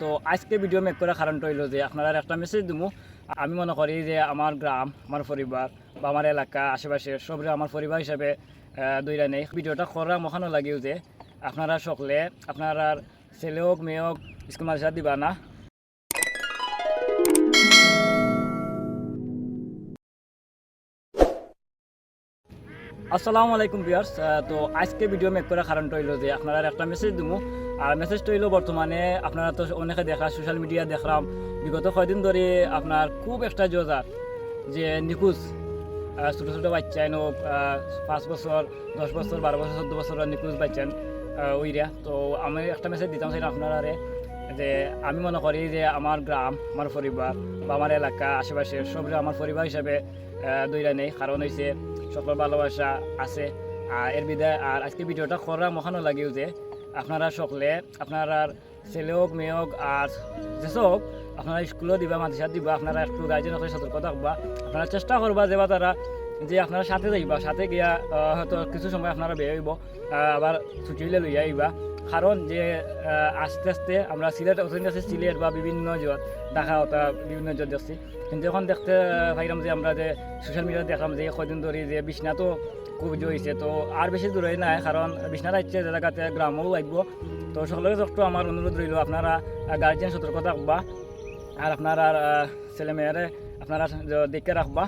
তো আজকে video make করার কারণটা হইল যে আপনারা একটা মেসেজ দিব আমি মনে করি যে আমার গ্রাম আমার পরিবার বা আমার এলাকা, আশেপাশে সবরে আমার পরিবার হিসাবে দইরা নেই। ভিডিওটা করা মখানো লাগিও যে, আপনারা সকলে আপনারা ছেলে হোক মেয়ে হোক স্কুল মাদ্রাসা দিবা না। আসসালামু আলাইকুম বিয়ার্স তো আজকে ভিডিও মেক করার কারণটা হইল যে আপনারা একটা মেসেজ দিমু। আর মেসেজটা হইল বর্তমানে আপনারা তো অনেকে দেখা সোশ্যাল মিডিয়া দেখলাম। বিগত কয়দিন ধরে আপনার খুব একটা জোজার যে নিখোঁজ ছোটো ছোটো বাচ্চা এনো পাঁচ বছর, দশ বছর, বারো বছর, চোদ্দ বছর নিখোঁজ বাচ্চান ওইরা। তো আমি একটা মেসেজ দিতাম চাই আপনারা যে আমি মনে করি যে আমার গ্রাম, আমার পরিবার বা আমার এলাকা, আশেপাশে সবরে আমার পরিবার হিসাবে দইরা নেই। কারণ হয়েছে সকল ভালোবাসা আছে। আর এর বিদায় আর আজকে ভিডিওটা করা মহানো লাগিও যে, আপনারা সকলে, আপনারা ছেলে হোক, মেয়ে হোক, আর যে হোক, আপনারা স্কুলও দিবা মাদ্রাসা দিবা, আপনারা একটু গার্জেন হয়ে সতর্ক থাকবা। আপনারা চেষ্টা করবা যেবা তারা যে আপনারা সাথে যাইবা, সাথে গিয়া হয়তো কিছু সময় আপনারা বেয়ে আবার ছুটি লইয়া আইবা। কারণ যে আস্তে আস্তে আমরা সিলেট অথেন্টিক আছে সিলেট বা বিভিন্ন জত দেখা ওটা বিভিন্ন জত দেখছি কিন্তু এখন দেখতে পাইলাম যে আমরা যে সোশ্যাল মিডিয়াতে দেখলাম যে কদিন ধরে যে বিছনা তো খুব হয়েছে তো আর বেশি দূরে নাই কারণ বিছনার আসছে জায়গাতে গ্রামও লাগবো তো সকলের একটু আমার অনুরোধ রইল, আপনারা গার্জিয়ান সতর্ক থাকবা, আর আপনারা ছেলে মেয়েরে আপনারা দেখে রাখবা।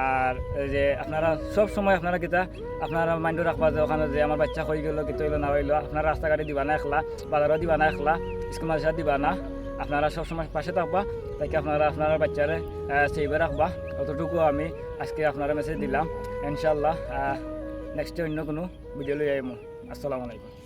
আর যে আপনারা সব সময় আপনারা কিতা, আপনারা মাইন্ডও রাখবা যে ওখানে যে আমার বাচ্চা হয়ে গেলো, কিতো হইল, না হইল, আপনারা রাস্তাঘাটে দিবা না একলা বাজারও দিবা না একলা, স্কুল মাদ্রাসা দিবা না, আপনারা সব সময় পাশে থাকবা তাকে আপনারা, আপনার বাচ্চারে সেইভাবে রাখবা অতটুকু আমি আজকে আপনারা মেসেজ দিলাম। ইনশাল্লাহ নেক্সটে অন্য কোনো ভিডিও লই আইমু আসসালামু আলাইকুম।